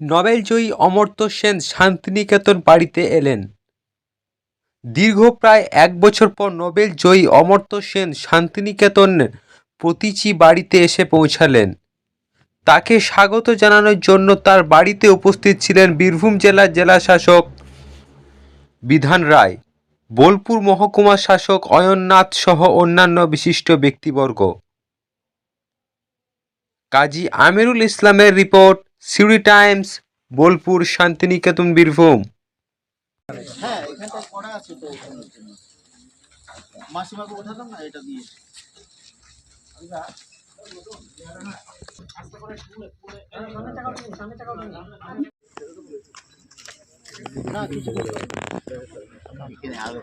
নোবেলজয়ী অমর্ত্য সেন শান্তিনিকেতন বাড়িতে এলেন। দীর্ঘ প্রায় এক বছর পর নোবেলজয়ী অমর্ত্য সেন শান্তিনিকেতনের প্রতীচী বাড়িতে এসে পৌঁছালেন। তাকে স্বাগত জানানোর জন্য তার বাড়িতে উপস্থিত ছিলেন বীরভূম জেলার জেলা শাসক বিধান রায়, বোলপুর মহকুমা শাসক অয়ননাথ সহ অন্যান্য বিশিষ্ট ব্যক্তিবর্গ। কাজী আমিরুল ইসলামের রিপোর্ট সিউড়ি টাইমস বোলপুর শান্তিনিকেতন বীরভূম। হ্যাঁ এখানটা করা আছে তো মাসিমাকে ওঠালাম না এটা দিয়ে। না কিছু করতে হবে না। এখানে আলো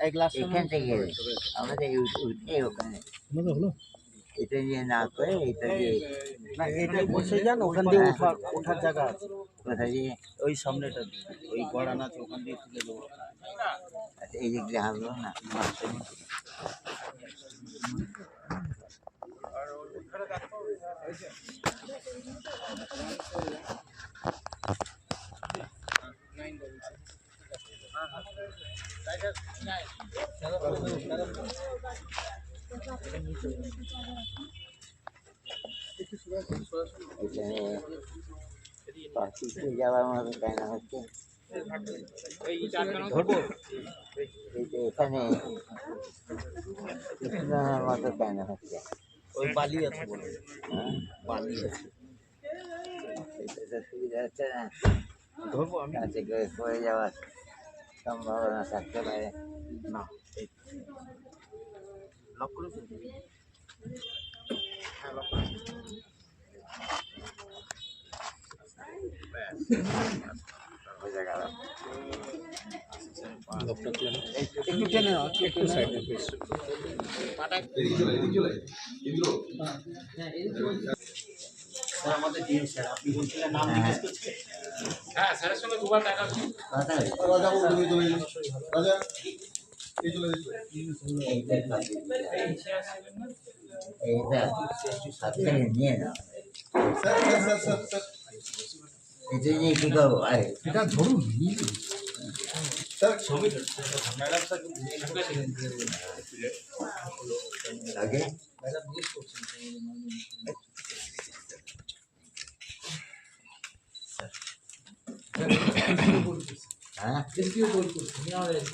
এক গ্লাস এখান থেকে আমাদের উঠ- উঠে ওখানে এটা নিয়ে না করে এটা দিয়ে না এটা বসে যান ওখান দিয়ে ওঠার ওঠার জায়গা আছে কোথায় দিয়ে ওই সামনেটা দিয়ে ওই গড়ান আছে ওখান দিয়ে তুলে দেবো আচ্ছা, এই দিক দিয়ে হাঁটলো না এখানে পাখিতে যাওয়ার মতো কেন হচ্ছে এখানে মতো কেন হচ্ছে বালি আছে বলে আছে সুবিধা হচ্ছে না ধরবো আমি যাওয়ার সম্ভাবনা থাকতে পারে না লক করে ফেলব। হ্যাঁ লক করে আমাদের ডিএম স্যার আপনি বলছিলেন নাম জিজ্ঞেস কথা এইটা এইটা হাত থেকে নিয়ে নাও এটা নিয়ে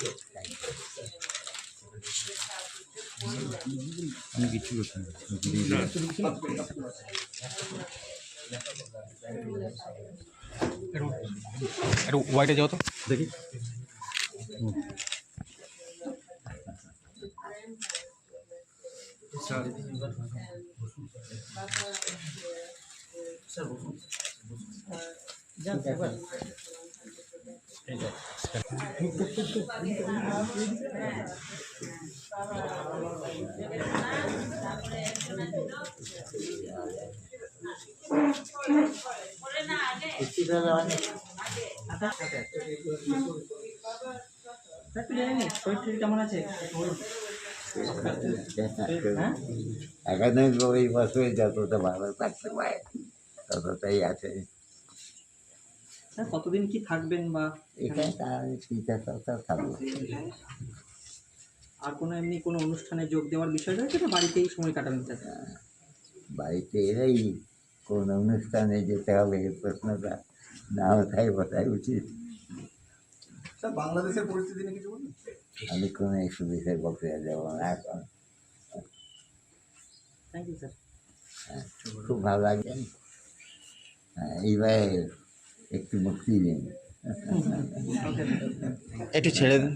কি করব আরে আগে হ্যাঁ একটু হোয়াইটে যাও তো দেখি কিস্তি ফেলা মানে একাডেমিক বছরে যতটা ভালো থাকতে পারে। ততটাই আছে। স্যার কতদিন কি থাকবেন বা এখানে থাকব। আর কোনো এমনি কোনো অনুষ্ঠানে যোগ দেওয়ার বিষয় রয়েছে না বাড়িতেই সময় কাটাবেন স্যার বাড়িতে এরাই কোন অনুষ্ঠানে যেতে হবে এই প্রশ্নটা না ওঠাই বলাই উচিত। স্যার বাংলাদেশের পরিস্থিতি নিয়ে কিছু বলুন। আমি কোনো একটু বিষয় বক্তৃতা যাব না এখন। থ্যাংক ইউ স্যার হ্যাঁ, খুব ভালো লাগছেন হ্যাঁ, এইবারে একটু মুক্তি দিন একটু ছেড়ে দিন।